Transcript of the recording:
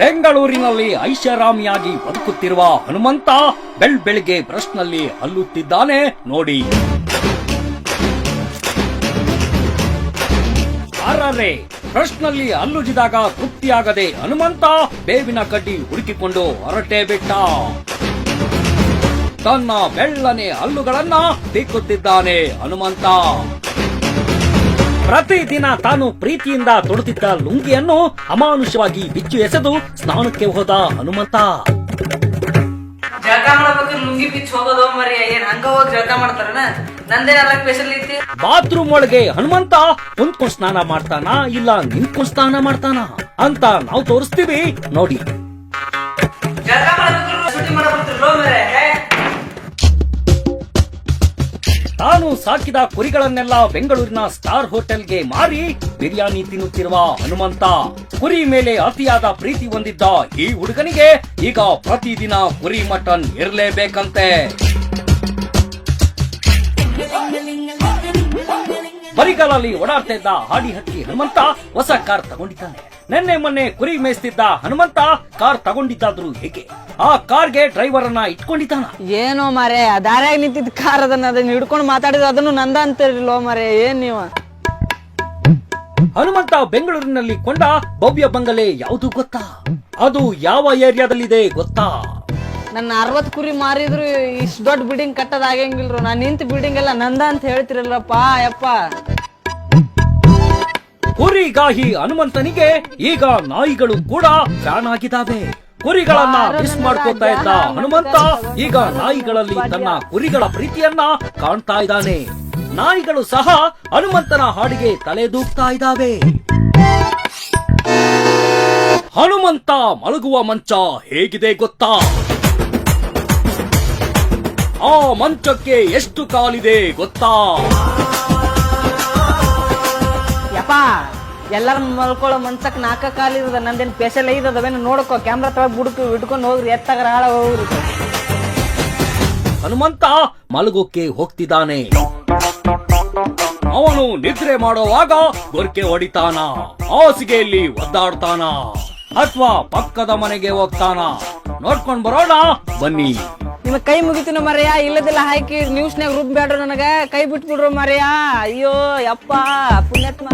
ಬೆಂಗಳೂರಿನಲ್ಲಿ ಐಷಾರಾಮಿಯಾಗಿ ಬದುಕುತ್ತಿರುವ ಹನುಮಂತ ಬೆಳ್ ಬೆಳಿಗ್ಗೆ ಬ್ರಷ್ನಲ್ಲಿ ಹಲ್ಲುತ್ತಿದ್ದಾನೆ, ನೋಡಿ. ಅರರೆ, ಬ್ರಷ್ನಲ್ಲಿ ಹಲ್ಲುಜಿದಾಗ ತೃಪ್ತಿಯಾಗದೆ ಹನುಮಂತ ಬೇವಿನ ಕಡ್ಡಿ ಹುಡುಕಿಕೊಂಡು ಹೊರಟೇ ಬಿಟ್ಟ. ತನ್ನ ಬೆಳ್ಳನೆ ಹಲ್ಲುಗಳನ್ನ ತಿಕ್ಕುತ್ತಿದ್ದಾನೆ ಹನುಮಂತ. ಪ್ರತಿದಿನ ತಾನು ಪ್ರೀತಿಯಿಂದ ತೊಡುತ್ತಿದ್ದ ಲುಂಗಿಯನ್ನು ಅಮಾನುಷವಾಗಿ ಬಿಚ್ಚು ಎಸೆದು ಸ್ನಾನಕ್ಕೆ ಹೋದ ಹನುಮಂತ. ಜಳಕ ಮಾಡ್ಬೇಕು ಲುಂಗಿ ಬಿಚ್ಚಿ ಹೋಗೋದು ಮರಿ ಏನ್ ಹಂಗ ಹೋಗಿ ಜಳಕ ಮಾಡ್ತಾರನ? ನಂದೇನಲ್ಲ ಸ್ಪೆಷಲ್ ಐತಿ. ಬಾತ್ರೂಮ್ ಒಳಗೆ ಹನುಮಂತ ಕುಂತ್ಕೊಂಡ್ ಸ್ನಾನ ಮಾಡ್ತಾನ ಇಲ್ಲ ನಿಂತ್ಕೊಂಡ್ ಸ್ನಾನ ಮಾಡ್ತಾನ? ಅಂತ ನಾವು ತೋರಿಸ್ತೀವಿ ನೋಡಿ. ಜಳಕ ಮಾಡ್ಬೇಕು ತಾನು ಸಾಕಿದ ಕುರಿಗಳನ್ನೆಲ್ಲ ಬೆಂಗಳೂರಿನ ಸ್ಟಾರ್ ಹೋಟೆಲ್ಗೆ ಮಾರಿ ಬಿರಿಯಾನಿ ತಿನ್ನುತ್ತಿರುವ ಹನುಮಂತ. ಕುರಿ ಮೇಲೆ ಅತಿಯಾದ ಪ್ರೀತಿ ಹೊಂದಿದ್ದ ಈ ಹುಡುಗನಿಗೆ ಈಗ ಪ್ರತಿದಿನ ಕುರಿ ಮಟನ್ ಇರಲೇಬೇಕಂತೆ. ಬರಿಗಾಲಲ್ಲಿ ಓಡಾಡ್ತಾ ಇದ್ದ ಹಾಡಿ ಹಕ್ಕಿ ಹನುಮಂತ ಹೊಸ ಕಾರ್ ತಗೊಂಡಿದ್ದಾನೆ. ನಿನ್ನೆ ಮೊನ್ನೆ ಕುರಿ ಮೇಯಿಸ್ತಿದ್ದ ಹನುಮಂತ ಕಾರ್ ತಗೊಂಡಿದ್ದಾದ್ರು ಹೇಗೆ? ಆ ಕಾರ್ಗೆ ಡ್ರೈವರ್ ಅನ್ನ ಇಟ್ಕೊಂಡಿದ್ದಾನ? ಏನೋ ಮಾರೆ ದಾರ್ಯಾಗ ನಿಂತಿದ್ದ ಕಾರ್ ಅದನ್ನ ಅದನ್ನ ಹಿಡ್ಕೊಂಡು ಮಾತಾಡಿದ್ರೆ ಅದನ್ನು ನಂದ ಅಂತಿರ್ಲೋ ಮರೆ ಏನ್ ನೀವ? ಹನುಮಂತ ಬೆಂಗಳೂರಿನಲ್ಲಿ ಕೊಂಡ ಭವ್ಯ ಬಂಗಲೆ ಯಾವುದು ಗೊತ್ತಾ? ಅದು ಯಾವ ಏರಿಯಾದಲ್ಲಿದೆ ಗೊತ್ತಾ? ನನ್ನ ಅರವತ್ ಕುರಿ ಮಾರಿದ್ರು ಇಷ್ಟ್ ದೊಡ್ಡ ಬಿಲ್ಡಿಂಗ್ ಕಟ್ಟದ ಆಗಂಗಿಲ್ರು ನಾನು ನಿಂತ ಬಿಲ್ಡಿಂಗ್ ಎಲ್ಲ ನಂದ ಅಂತ ಹೇಳ್ತಿರಲ್ಲಪ್ಪ ಯಪ್ಪ ಕುರಿಗಾಹಿ ಹನುಮಂತನಿಗೆ ಈಗ ನಾಯಿಗಳು ಕೂಡ ಫ್ಯಾನ್ ಆಗಿದ್ದಾವೆ ಕುರಿಗಳನ್ನ ಮಿಸ್ ಮಾಡ್ಕೋತಾ ಇದ್ದ ಹನುಮಂತ ಈಗ ನಾಯಿಗಳಲ್ಲಿ ತನ್ನ ಕುರಿಗಳ ಪ್ರೀತಿಯನ್ನ ಕಾಣ್ತಾ ಇದ್ದಾನೆ. ನಾಯಿಗಳು ಸಹ ಹನುಮಂತನ ಹಾಡಿಗೆ ತಲೆದೂಗ್ತಾ ಇದ್ದಾವೆ. ಹನುಮಂತ ಮಲಗುವ ಮಂಚ ಹೇಗಿದೆ ಗೊತ್ತಾ? ಆ ಮಂಚಕ್ಕೆ ಎಷ್ಟು ಕಾಲಿದೆ ಗೊತ್ತಾ? ಯಪ್ಪ ಎಲ್ಲಾರ ಮಲ್ಕೊಳ್ಳೋ ಮನ್ಸಕ್ ನಾಲ್ಕ ಕಾಲಿರದ ನಂದೇನ್ ಸ್ಪೆಷಲ್ ಐದದವೇನು ನೋಡ್ಕೋ ಕ್ಯಾಮ್ರಾ ತಳ ಬುಡಕು ಇಟ್ಕೊಂಡು ಹೋಗ್ರಿ ಎತ್ತಾಗ ಹಾಳ ಹೋಗ್ರಿ. ಹನುಮಂತ ಮಲಗೋಕೆ ಹೋಗ್ತಿದ್ದಾನೆ. ಅವನು ನಿದ್ರೆ ಮಾಡುವಾಗ ಗೊರ್ಕೆ ಹೊಡಿತಾನ ಹಾಸಿಗೆಯಲ್ಲಿ ಒದ್ದಾಡ್ತಾನ ಅಥವಾ ಪಕ್ಕದ ಮನೆಗೆ ಹೋಗ್ತಾನ. ನೋಡ್ಕೊಂಡ್ ಬರೋಣ ಬನ್ನಿ. ನಿಮ್ ಕೈ ಮುಗಿತಿನ ಮರೆಯ ಇಲ್ಲದಿಲ್ಲ ಹಾಕಿ ನ್ಯೂಸ್ನ್ಯಾಗ ರುಬ್ ಬೇಡ್ರ ನನಗ ಕೈ ಬಿಟ್ಬಿಡ್ರು ಮರೆಯ ಅಯ್ಯೋ ಯಪ್ಪ ಪುಣ್ಯಾತ್ಮ.